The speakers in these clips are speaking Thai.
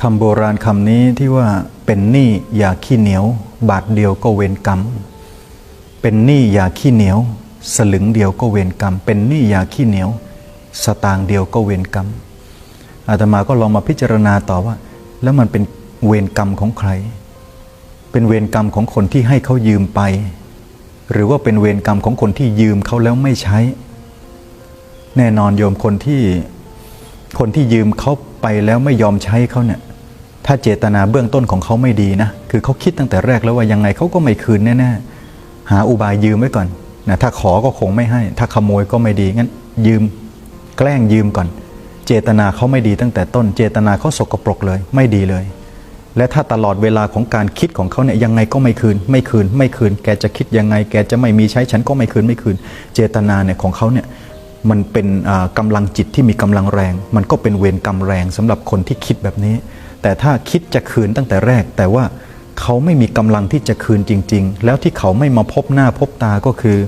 คำโบราณคำนี้ที่ว่าเป็นหนี้อย่าขี้เหนียว บาทเดียวก็เวรกรรม เป็นหนี้อย่าขี้เหนียว สลึงเดียวก็เวรกรรม เป็นหนี้อย่าขี้เหนียว สตางค์เดียวก็เวรกรรมอาตมาก็ลองมาพิจารณาต่อว่า แล้วมันเป็นเวรกรรมของใคร เป็นเวรกรรมของคนที่ให้เขายืมไป หรือว่าเป็นเวรกรรมของคนที่ยืมเขาแล้วไม่ใช้ แน่นอนโยมคนที่คนที่ยืมเขาไปแล้วไม่ยอมใช้เขาเนี่ย ถ้าเจตนาเบื้องต้นของเขาไม่ดีนะ คือเขาคิดตั้งแต่แรกแล้วว่ายังไงเขาก็ไม่คืนแน่ๆ หาอุบายยืมไว้ก่อนนะถ้าขอก็คงไม่ให้ ถ้าขโมยก็ไม่ดีงั้นยืม แกล้งยืมก่อน เจตนาเขาไม่ดีตั้งแต่ต้น เจตนาเขาสกปรกเลย ไม่ดีเลย และถ้าตลอดเวลาของการคิดของเขาเนี่ยยังไงก็ไม่คืน ไม่คืน ไม่คืน แกจะคิดยังไง แกจะไม่มีใช้ฉันก็ไม่คืนไม่คืน เจตนาเนี่ยของเขาเนี่ยมันเป็นอ่ากำลังจิตที่มีกำลังแรง มันก็เป็นเวรกรรมแรงสำหรับคนที่คิดแบบนี้ แต่ถ้าคิดจะคืนตั้งแต่แรก แต่ว่าเขาไม่มีกำลังที่จะคืนจริง ๆ แล้วที่เขาไม่มาพบหน้าพบตาก็คือ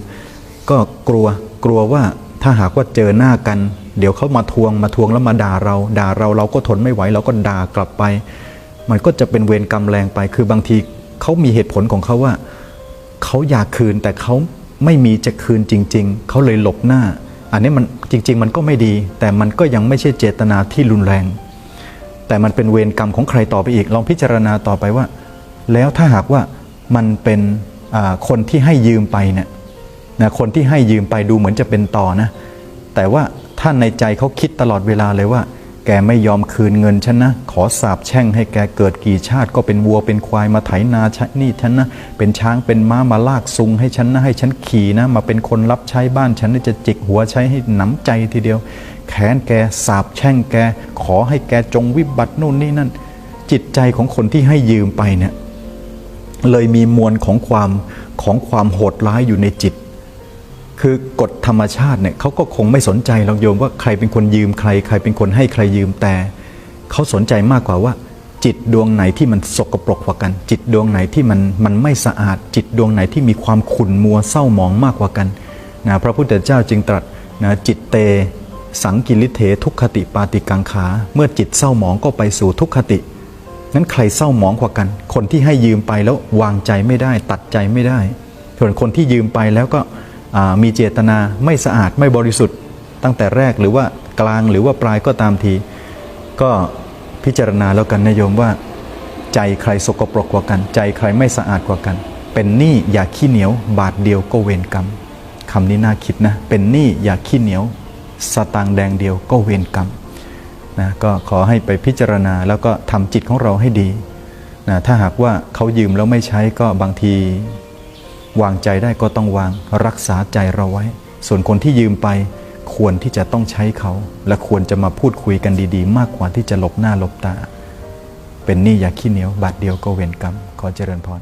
ก็กลัวกลัวว่าถ้าหากว่าเจอหน้ากัน เดี๋ยวเขามาทวงมาทวงแล้วมาด่าเรา ด่าเราเราก็ทนไม่ไหวเราก็ด่ากลับไป มันก็จะเป็นเวรกรรมแรงไป คือบางทีเขามีเหตุผลของเขาว่าเขาอยากคืนแต่เขาไม่มีจะคืนจริง ๆ เขาเลยหลบหน้า อันนี้มันจริง ๆ มันก็ไม่ดี แต่มันก็ยังไม่ใช่เจตนาที่รุนแรง แต่มันเป็นเวรกรรมของใครต่อไปอีก ลองพิจารณาต่อไปว่า แล้วถ้าหากว่ามันเป็นคนที่ให้ยืมไปเนี่ยนะคนที่ให้ยืมไปดูเหมือนจะเป็นต่อนะ แต่ว่าถ้านในใจเขาคิดตลอดเวลาเลยว่า แกไม่ยอมคืนเงินฉันนะ ขอสาบแช่งให้แกเกิดกี่ชาติก็เป็นวัวเป็นควายมาไถนาชะนี่ฉันนะ เป็นช้างเป็นม้ามาลากซุงให้ฉันนะให้ฉันขี่นะ มาเป็นคนรับใช้บ้านฉันจะจิกหัวใช้ให้หนำใจทีเดียว แขนแกสาบแช่งแก ขอให้แกจงวิบัตินู่นนี่นั่น จิตใจของคนที่ให้ยืมไปเนี่ยเลยมีมวลของความของความโหดร้ายอยู่ในจิต คือกฎธรรมชาติเนี่ยเขาก็คงไม่สนใจหรอกโยมว่าใครเป็นคนยืมใคร ใครเป็นคนให้ใครยืมแต่เขาสนใจมากกว่าว่า จิตดวงไหนที่มันสกปรกกว่ากัน จิตดวงไหนที่มันมันไม่สะอาด จิตดวงไหนที่มีความขุ่นมัวเศร้าหมองมากกว่ากันนะพระพุทธเจ้าจึงตรัสนะจิตเต สังกิริเถทุกขติปาติกังขา เมื่อจิตเศร้าหมองก็ไปสู่ทุกขตินั้นใครเศร้าหมองกว่ากัน คนที่ให้ยืมไปแล้ววางใจไม่ได้ ตัดใจไม่ได้ส่วนคนที่ยืมไปแล้วก็มีเจตนาไม่สะอาดไม่บริสุทธิ์ ตั้งแต่แรกหรือว่ากลางหรือว่าปลายก็ตามที ก็พิจารณาแล้วกันนะโยมว่า ใจใครสกปรกกว่ากัน ใจใครไม่สะอาดกว่ากัน เป็นหนี้อย่าขี้เหนียว บาทเดียวก็เวรกรรมคำนี้น่าคิดนะ เป็นหนี้อย่าขี้เหนียว สตางค์แดงเดียวก็เวรกรรมนะก็ขอให้ไปพิจารณาแล้วก็ทำจิตของเราให้ดีนะถ้าหากว่าเขายืมแล้วไม่ใช้ก็บางที วางใจได้ก็ต้องวางรักษาใจเราไว้ ส่วนคนที่ยืมไปควรที่จะต้องใช้เขา และควรจะมาพูดคุยกันดีๆ มากกว่าที่จะหลบหน้าหลบตา เป็นหนี้อย่าขี้เหนียวบาทเดียวก็เวรกรรมขอเจริญพร